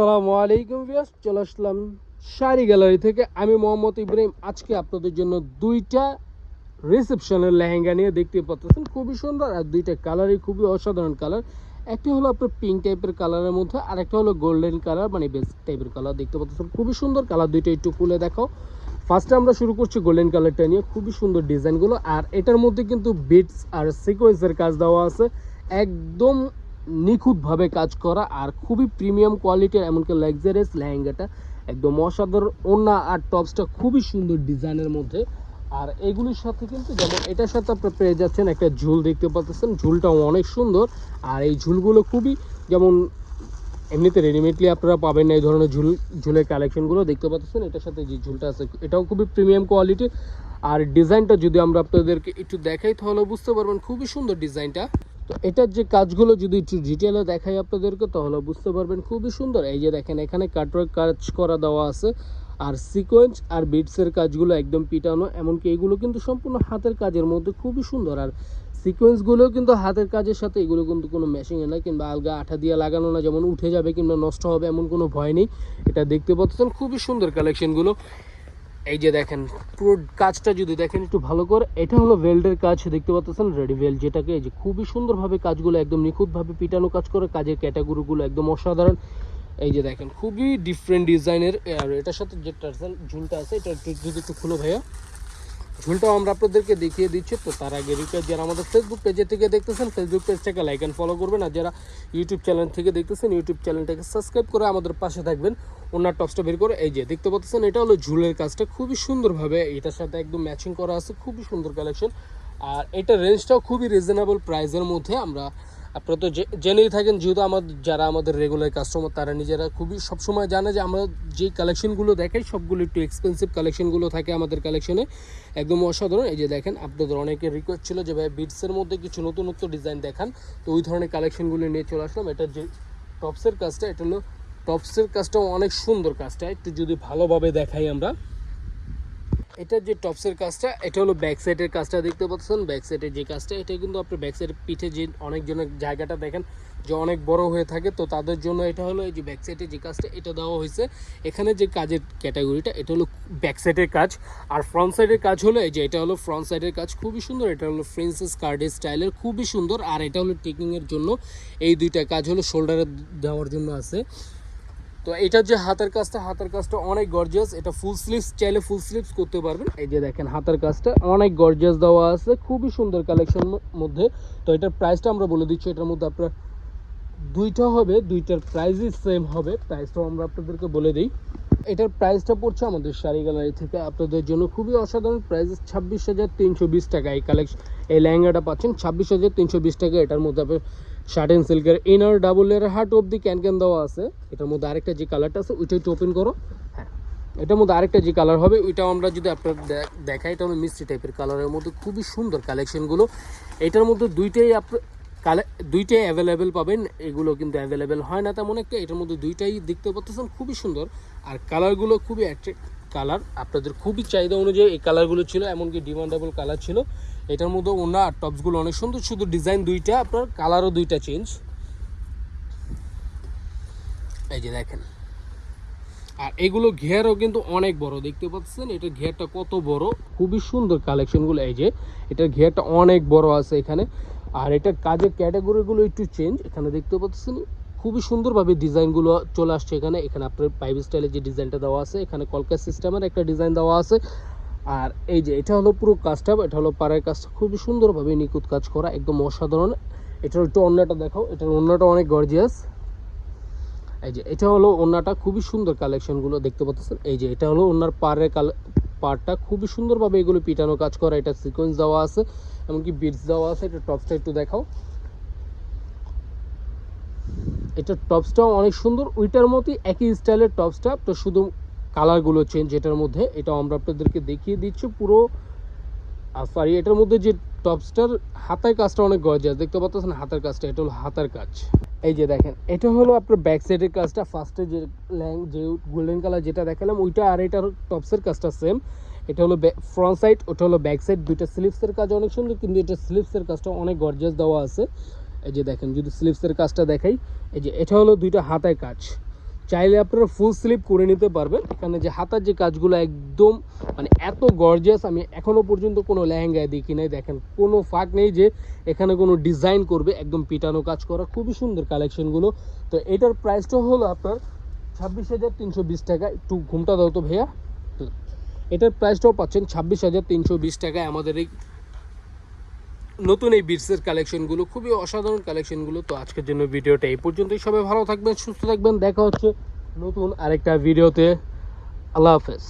আসসালামু আলাইকুম ভিউয়ার্স, চলে আসলাম শাড়ি গ্যালারি থেকে। আমি মোহাম্মদ ইব্রাহিম। আজকে আপনাদের জন্য দুইটা রিসেপশনের লেহেঙ্গা নিয়ে দেখতে পাচ্ছেন। খুবই সুন্দর আর দুইটা কালারই খুবই অসাধারণ কালার। একটা হলো আপনার পিঙ্ক টাইপের কালারের মধ্যে আর একটা হলো গোল্ডেন কালার মানে বেস্ট টাইপের কালার দেখতে পাচ্ছেন। খুবই সুন্দর কালার, দুইটা একটু খুলে দেখাও। ফার্স্টে আমরা শুরু করছি গোল্ডেন কালারটা নিয়ে। খুবই সুন্দর ডিজাইনগুলো আর এটার মধ্যে কিন্তু বিটস আর সিকোয়েন্সের কাজ দেওয়া আছে। একদম নিখুঁতভাবে কাজ করা আর খুবই প্রিমিয়াম কোয়ালিটির, এমনকি লাক্সারিয়াস লেহেঙ্গাটা। একদম অসাধারণ ওনা আর টপসটা খুবই সুন্দর ডিজাইনের মধ্যে। আর এগুলির সাথে কিন্তু যেমন এটার সাথে আপনারা পেয়ে যাচ্ছেন একটা ঝুল দেখতে পাচ্ছেন, ঝুলটাও অনেক সুন্দর। আর এই ঝুলগুলো খুবই যেমন এমনিতে রেডিমেডলি আপনারা পাবেন না এই ধরনের ঝুল, ঝুলের কালেকশনগুলো দেখতে পাচ্ছেন এটার সাথে যে ঝুলটা আছে, এটাও খুবই প্রিমিয়াম কোয়ালিটি আর ডিজাইনটা যদি আমরা আপনাদেরকে একটু দেখাই, তাহলে বুঝতে পারবেন খুবই সুন্দর ডিজাইনটা। তো এটার যে কাজগুলো যদি একটু ডিটেলে দেখাই আপনাদেরকে, তাহলে বুঝতে পারবেন খুবই সুন্দর। এই যে দেখেন, এখানে কাটওয়ার্ক কাজ করা দেওয়া আছে। আর সিকোয়েন্স আর বিটসের কাজগুলো একদম পিটানো, এমনকি এগুলো কিন্তু সম্পূর্ণ হাতের কাজের মধ্যে খুবই সুন্দর। আর সিকোয়েন্সগুলো কিন্তু হাতের কাজের সাথে, এগুলো কিন্তু কোনো মেশিনে না কিংবা আলগা আঠা দিয়ে লাগানো না, যেমন উঠে যাবে কিংবা নষ্ট হবে, এমন কোনো ভয় নেই। এটা দেখতে পাচ্ছেন, খুবই সুন্দর কালেকশনগুলো এই যে দেখেন, পুরো কাজটা যদি দেখেন একটু ভালো করে, এটা হলো ভেল্ডের কাজ, দেখতে পাচ্ছেন রেডি ভেল যেটাকে, এই যে খুবই সুন্দরভাবে কাজগুলো একদম নিখুঁতভাবে পিটানো কাজ করে, কাজের ক্যাটাগরিগুলো একদম অসাধারণ। এই যে দেখেন, খুবই ডিফারেন্ট ডিজাইনের আর এটার সাথে যে টার্সেল ঝুলটা আছে, এটা যদি একটু খুলো ভাইয়া। ঝুলটাও আমরা আপনাদেরকে দেখিয়ে দিচ্ছি। তো তার আগে রিকোয়েস্ট যারা আমাদের ফেসবুক পেজে থেকে দেখতেছেন ফেসবুক পেজটাকে লাইক অ্যান্ড ফলো করবেন। আর যারা ইউটিউব চ্যানেল থেকে দেখতেছেন ইউটিউব চ্যানেলটাকে সাবস্ক্রাইব করে আমাদের পাশে থাকবেন। ওনার টপসটা বের করে এই যে দেখতে পাচ্ছেন, এটা হলো ঝুলের কাজটা। খুবই সুন্দরভাবে এটার সাথে একদম ম্যাচিং করা আছে। খুবই সুন্দর কালেকশন আর এটা রেঞ্জটাও খুবই রিজনেবল প্রাইসের মধ্যে। আমরা আপনারা তো জেনেই থাকেন, যেহেতু আমাদের, যারা আমাদের রেগুলার কাস্টমার তারা নিজেরা খুবই সবসময় জানে যে আমরা যে কালেকশনগুলো দেখাই, সবগুলো একটু এক্সপেন্সিভ কালেকশনগুলো থাকে আমাদের কালেকশনে একদম অসাধারণ। এই যে দেখেন, আপনাদের অনেকের রিকোয়েস্ট ছিল যে, ভাই বিটসের মধ্যে কিছু নতুনত্ব ডিজাইন দেখান। তো ওই ধরনের কালেকশনগুলো নিয়ে চলে আসলাম। এটার যে টপসের কাজটা, এটা হলো টপসের কাজটাও অনেক সুন্দর কাজটা। একটু যদি ভালোভাবে দেখাই আমরা। এটার যে টপসের কাজটা, এটা হলো ব্যাক সাইডের কাজটা দেখতে পাচ্ছেন। ব্যাক সাইডের যে কাজটা, এটা কিন্তু আপনার ব্যাক সাইডের পিঠে যে অনেকজনের জায়গাটা দেখেন, যে অনেক বড় হয়ে থাকে, তো তাদের জন্য এটা হলো এই যে ব্যাক সাইডে যে কাজটা, এটা দেওয়া হয়েছে। এখানে যে কাজের ক্যাটাগরিটা এটা হলো ব্যাক সাইডের কাজ। আর ফ্রন্ট সাইডের কাজ হলো এই যে, এটা হলো ফ্রন্ট সাইডের কাজ। খুবই সুন্দর, এটা হলো ফ্রেন্সেস কার্ডের স্টাইলের খুবই সুন্দর। আর এটা হলো টেকিংয়ের জন্য। এই দুইটা কাজ হলো শোল্ডারে দেওয়ার জন্য আছে। তো এটার যে হাতের কাজটা হাতের কাজটা অনেক গর্জিয়াস এটা ফুল স্লিভস চাইলে ফুল স্লিভস করতে পারবেন। এই যে দেখেন, হাতের কাজটা অনেক গর্জিয়াস দেওয়া আছে, খুবই সুন্দর কালেকশন মধ্যে। তো এটার প্রাইসটা আমরা বলে দিচ্ছি, এটার মধ্যে আপনার দুইটা হবে, দুইটার প্রাইসই সেম হবে। প্রাইসটাও আমরা আপনাদেরকে বলে দিই। এটার প্রাইসটা পড়ছে আমাদের শাড়ি গ্যালারি থেকে। আপনাদের জন্য খুবই অসাধারণ প্রাইস ছাব্বিশ হাজার তিনশো বিশ টাকা এই কালেকশন এই লেহেঙ্গাটা পাচ্ছেন। ছাব্বিশ হাজার তিনশো বিশ টাকা এটার মধ্যে আপনার শার্ট অ্যান্ড সিল্কের inner double layer heart of the can can দেওয়া আছে। এটার মধ্যে আরেকটা যে কালারটা আছে ওইটা একটু ওপেন করো। হ্যাঁ এটার মধ্যে আরেকটা যে কালার হবে, ওইটাও আমরা যদি আপনার দেখাই এটা মিষ্টি টাইপের কালারের মধ্যে খুবই সুন্দর কালেকশনগুলো এটার মধ্যে দুইটাই আপনার কালে দুইটাই অ্যাভেলেবেল পাবেন। এগুলো কিন্তু অ্যাভেলেবেল হয় না তেমন একটা, এটার মধ্যে দুইটাই দেখতে পাচ্ছেন, খুবই সুন্দর। আর কালারগুলো খুবই অ্যাট্রাক্ট কালার আপনাদের খুবই চাহিদা অনুযায়ী এই কালারগুলো ছিল, এমনকি ডিমান্ডেবল কালার ছিল। এটার মধ্যে আর টপসগুলো অনেক সুন্দর, শুধু ডিজাইন দুইটা, আপনার কালারও দুইটা চেঞ্জ এই যে দেখেন। আর এগুলো ঘেরও কিন্তু অনেক বড়, দেখতে পাচ্ছেন? এটা ঘেরটা কত বড়? খুবই সুন্দর কালেকশনগুলো এই যে, এটার ঘেরটা অনেক বড় আছে এখানে। আর এটার কাজের ক্যাটাগরিগুলো একটু চেঞ্জ এখানে দেখতে পাচ্ছেন? খুবই সুন্দরভাবে ডিজাইনগুলো চলে আসছে এখানে। এখানে আপনার পাইপ স্টাইলের যে ডিজাইনটা দেওয়া আছে, এখানে কলকা সিস্টেমের একটা ডিজাইন দেওয়া আছে। আর এই যে, এটা হলো পুরো কাজটা এটা হলো পাড়ার কাজটা। খুবই সুন্দরভাবে নিখুঁত কাজ করা, একদম অসাধারণ। এটার একটু অন্যটা দেখাও এটার অন্যটা অনেক গর্জিয়াস এই যে, এটা হলো ওনাটা খুবই সুন্দর কালেকশনগুলো দেখতে পাচ্ছেন? এই যে, এটা হলো ওনার পাড়ের কাল, পাড়টা খুবই সুন্দরভাবে এগুলো পিটানো কাজ করা, এটা সিকোয়েন্স দেওয়া আছে, এমনকি বিটস দেওয়া আছে, এটা টপসটা একটু দেখাও। এটা টপসটাও অনেক সুন্দর, ওইটার মতোই একই স্টাইলের টপসটা তো শুধু কালারগুলো চেঞ্জ এটার মধ্যে এটা আমরা আপনাদেরকে দেখিয়ে দিচ্ছি পুরো সরি এটার মধ্যে যে টপসটার হাতের কাজটা অনেক গর্জিয়াস দেখতে পাচ্ছেন হাতের কাজটা, এটা হলো হাতের কাজ। এই যে দেখেন, এটা হলো আপনার ব্যাক সাইডের কাজটা ফার্স্টে যে ল্যাং যে গোল্ডেন কালার যেটা দেখালাম, ওইটা আর এটার টপসের কাজটা সেম এটা হলো ফ্রন্ট সাইড ওটা হলো ব্যাক সাইড দুইটা স্লিভসের কাজ অনেক সুন্দর, কিন্তু এটা স্লিভসের কাজটা অনেক গর্জিয়াস দেওয়া আছে। এই যে দেখেন, যদি স্লিভসের কাজটা দেখাই, এই যে এটা হলো দুইটা হাতায় কাজ। চাইলে আপনারা ফুল স্লিপ করে নিতে পারবেন। এখানে যে হাতার যে কাজগুলো একদম মানে এত গর্জিয়াস আমি এখনও পর্যন্ত কোনো লেহেঙ্গায় দেখি নাই। দেখেন, কোনো ফাঁক নেই যে এখানে কোনো ডিজাইন করবে, একদম পিটানো কাজ করা, খুবই সুন্দর কালেকশনগুলো তো এটার প্রাইসটা হলো আপনার ছাব্বিশ হাজার তিনশো বিশ টাকা। একটু ঘুমটা দাও তো ভাইয়া। এটার প্রাইসটাও পাচ্ছেন ছাব্বিশ হাজার তিনশো বিশ টাকায় আমাদের এই নতুন এই বিটসের কালেকশনগুলো খুবই অসাধারণ কালেকশনগুলো তো আজকের জন্য ভিডিওটা এই পর্যন্তই। সবাই ভালো থাকবেন, সুস্থ থাকবেন। দেখা হচ্ছে নতুন আরেকটা ভিডিওতে। আল্লাহ হাফেজ।